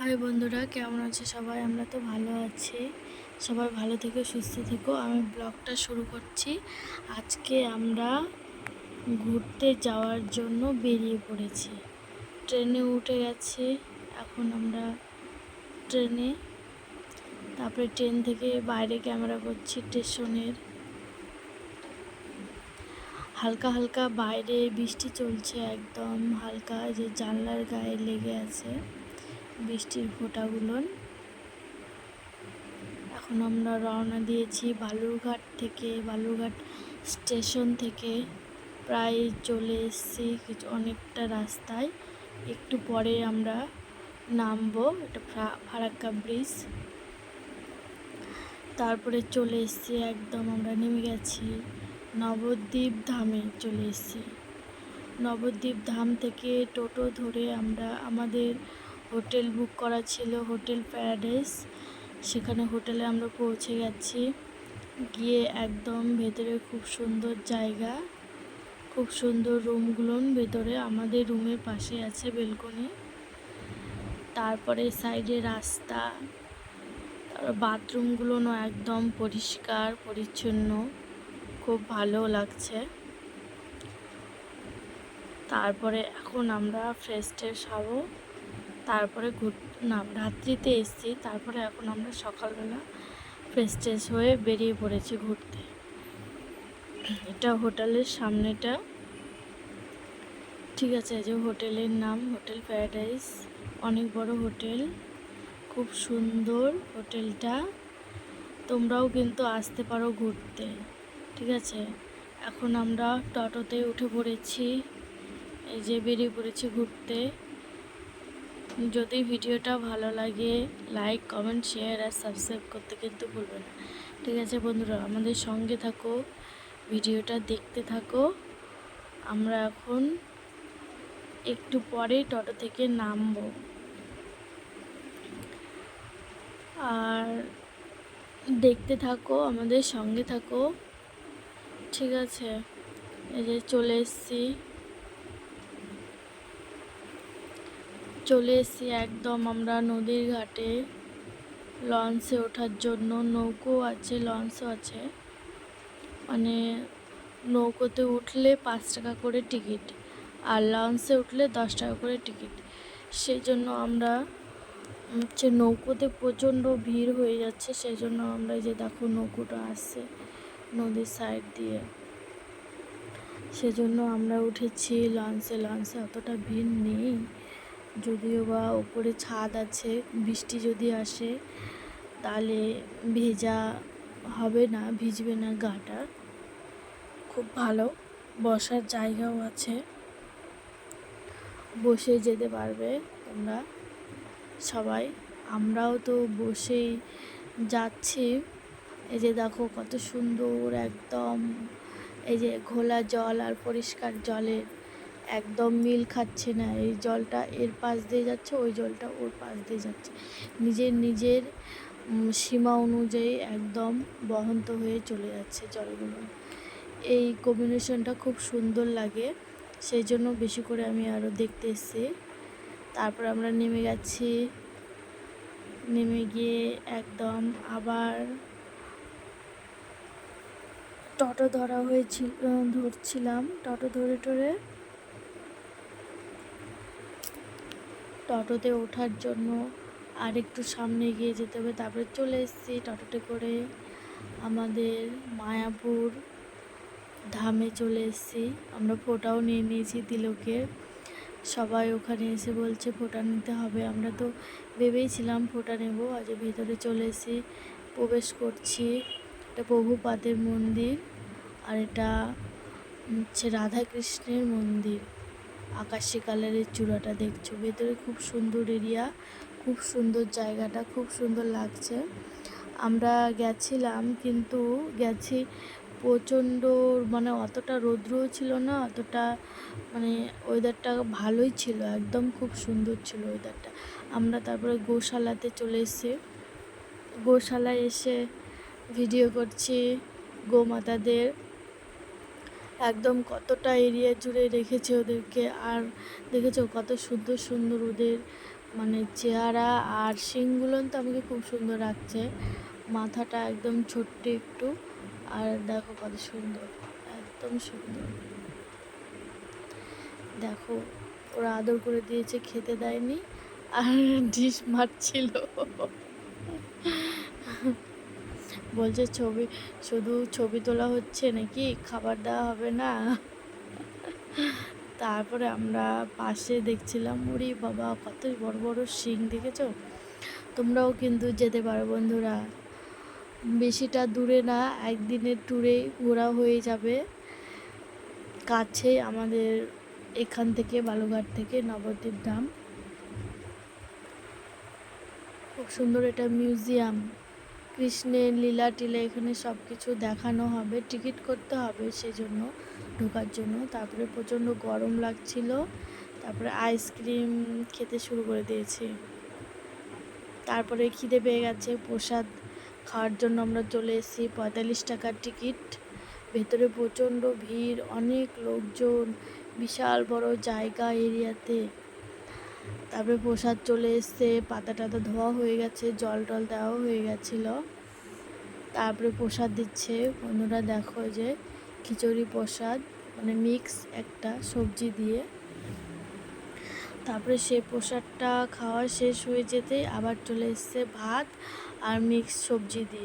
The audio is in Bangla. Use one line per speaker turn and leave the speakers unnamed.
হাই বন্ধুরা, কেমন আছে সবাই? আমরা তো ভালো আছি। সবাই ভালো থেকো, সুস্থ থেকো। আমি ব্লগটা শুরু করছি। আজকে আমরা ঘুরতে যাওয়ার জন্য বেরিয়ে পড়েছি। ট্রেনে উঠে গেছে। এখন আমরা ট্রেনে, তারপরে ট্রেন থেকে বাইরে ক্যামেরা করছি স্টেশনের। হালকা হালকা বাইরে বৃষ্টি চলছে একদম। হালকা যে জানলার গায়ে লেগে আছে। বৃষ্টির ফোঁটাগুলো। এখন আমরা রওনা দিয়েছি বালুরঘাট থেকে, বালুরঘাট স্টেশন থেকে। প্রায় চলে এসেছি কিছু, অনেকটা রাস্তায়। একটু পরে আমরা নামবো এটা ফারাক্কা ব্রিজ। তারপরে চলে এসেছি, একদম আমরা নেমে গেছি নবদ্বীপ ধামে চলে এসেছি। নবদ্বীপ ধাম থেকে টোটো ধরে আমরা আমাদের হোটেল বুক করা ছিল হোটেল প্যারাডাইস। সেখানে হোটেলে আমরা পৌঁছে গেছি। গিয়ে একদম ভেতরে খুব সুন্দর জায়গা, খুব সুন্দর রুমগুলো ভেতরে। আমাদের রুমের পাশে আছে বেলকনি। তারপরে সাইডে রাস্তা। তারপর বাথরুমগুলো একদম পরিষ্কার, পরিচ্ছন্ন। খুব ভালো লাগছে। তারপরে এখন আমরা ফ্রেশ ট্রেশ তারপরে ঘুর না, রাত্রিতে এসছি। তারপরে এখন আমরা সকালবেলা ফ্রেশ ট্রেশ হয়ে বেরিয়ে পড়েছি ঘুরতে। এটা হোটেলের সামনেটা। ঠিক আছে যে হোটেলের নাম, হোটেল প্যারাডাইস। অনেক বড় হোটেল, খুব সুন্দর হোটেলটা। তোমরাও কিন্তু আসতে পারো ঘুরতে। ঠিক আছে, এখন আমরা টোটোতে উঠে পড়েছি। এই যে বেরিয়ে পড়েছি ঘুরতে। যদি ভিডিওটা ভালো লাগে লাইক কমেন্ট শেয়ার আর সাবস্ক্রাইব করতে কিন্তু ভুলবে না। ঠিক আছে বন্ধুরা, আমাদের সঙ্গে থাকো, ভিডিওটা দেখতে থাকো। আমরা এখন একটু পরে টোটো থেকে নামবো। আর দেখতে থাকো, আমাদের সঙ্গে থাকো। ঠিক আছে, এই যে চলে এসছি। চলে এসেছি একদম আমরা নদীর ঘাটে। লঞ্চে ওঠার জন্য নৌকো আছে, লঞ্চও আছে। মানে নৌকোতে উঠলে পাঁচ টাকা করে টিকিট আর লঞ্চে উঠলে দশ টাকা করে টিকিট। সেই জন্য আমরা হচ্ছে নৌকোতে প্রচণ্ড ভিড় হয়ে যাচ্ছে, সেই জন্য আমরা যে দেখো নৌকোটা আসছে নদীর সাইড দিয়ে। সেজন্য আমরা উঠেছি লঞ্চে লঞ্চে অতটা ভিড় নেই। যদিও বা উপরে ছাদ আছে, বৃষ্টি যদি আসে, তাহলে ভেজা হবে না, ভিজবে না গাটা। খুব ভালো, বসার জায়গাও আছে। বসে যেতে পারবে তোমরা সবাই। আমরাও তো বসেই যাচ্ছি। এই যে দেখো কত সুন্দর একদম, এই যে ঘোলা জল আর পরিষ্কার জলের একদম মিল খাচ্ছে না। এই জলটা এর পাশ দিয়ে যাচ্ছে, ওই জলটা ওর পাশ দিয়ে যাচ্ছে। নিজের নিজের সীমা অনুযায়ী একদম বহন্ত হয়ে চলে যাচ্ছে জলগুলো। এই কম্বিনেশনটা খুব সুন্দর লাগে, সেই জন্য বেশি করে আমি আরও দেখতে এসেছি। তারপর আমরা নেমে গেছি। নেমে গিয়ে একদম আবার টটো ধরা হয়েছিল, ধরছিলাম। টটো ধরে টরে টোটোতে ওঠার জন্য আর একটু সামনে এগিয়ে যেতে হবে। তারপরে চলে এসেছি টোটোতে করে আমাদের মায়াপুর ধামে চলে এসেছি। আমরা ফোটাও নিয়ে নিয়েছি তিলকের। সবাই ওখানে এসে বলছে, ফোটা নিতে হবে। আমরা তো ভেবেইছিলাম ফোটা নেব। আজ ভেতরে চলে এসে প্রবেশ করছি। এটা প্রভুপাদের মন্দির আর এটা হচ্ছে রাধাকৃষ্ণের মন্দির। আকাশি কালারের চূড়াটা দেখছ। ভেতরে খুব সুন্দর এরিয়া খুব সুন্দর জায়গাটা, খুব সুন্দর লাগছে। আমরা গেছিলাম কিন্তু গেছি প্রচণ্ড মানে অতটা রৌদ্রও ছিল না, অতটা মানে ওয়েদারটা ভালোই ছিল, একদম খুব সুন্দর ছিল ওয়েদারটা আমরা তারপরে গোশালাতে চলে এসেছি। গোশালায় এসে ভিডিও করছি গোমাতাদের। একদম কতটা এরিয়া জুড়ে রেখেছে ওদেরকে আর দেখেছ কত সুন্দর সুন্দর ওদের মানে চেহারা আর শিংগুলো তো আমাকে খুব সুন্দর লাগছে মাথাটা একদম ছোট্ট একটু আর দেখো কত সুন্দর, একদম সুন্দর। দেখো, ওরা আদর করে দিয়েছে, খেতে দেয়নি আর ডিশ মারছিল। বলছে, ছবি, শুধু ছবি তোলা হচ্ছে নাকি? খাবার দেওয়া হবে না? তারপরে আমরা পাশে দেখছিলাম, ওরে বাবা কত বড় বড় শিং দেখেছ? তোমরাও কিন্তু যেতে পারো বন্ধুরা। বেশিটা দূরে না, একদিনের ট্যুরে ঘোরা হয়ে যাবে। কাছে আমাদের এখান থেকে বালুঘাট থেকে নবদ্বীপ ধাম। খুব সুন্দর এটা মিউজিয়াম। কৃষ্ণের লীলা টিলা এখানে সব কিছু দেখানো হবে, টিকিট করতে হবে সেজন্য ঢোকার জন্য। তারপরে প্রচণ্ড গরম লাগছিল, তারপরে আইসক্রিম খেতে শুরু করে দিয়েছি। তারপরে খিদে পেয়ে গেছে, প্রসাদ খাওয়ার জন্য আমরা চলে এসেছি, পঁয়তাল্লিশ টাকার টিকিট। ভেতরে প্রচণ্ড ভিড়, অনেক লোকজন, বিশাল বড় জায়গা এরিয়াতে। তারপরে প্রসাদ চলে এসছে, পাতা টাতা ধোয়া হয়ে গেছে, জল টল দেওয়া হয়ে গেছিল। তারপরে প্রসাদ দিচ্ছে। বন্ধুরা দেখো যে খিচুড়ি প্রসাদ মানে মিক্স একটা সবজি দিয়ে। তারপরে সে প্রসাদটা খাওয়া শেষ হয়ে যেতে আবার চলে এসছে ভাত আর মিক্স সবজি দিয়ে।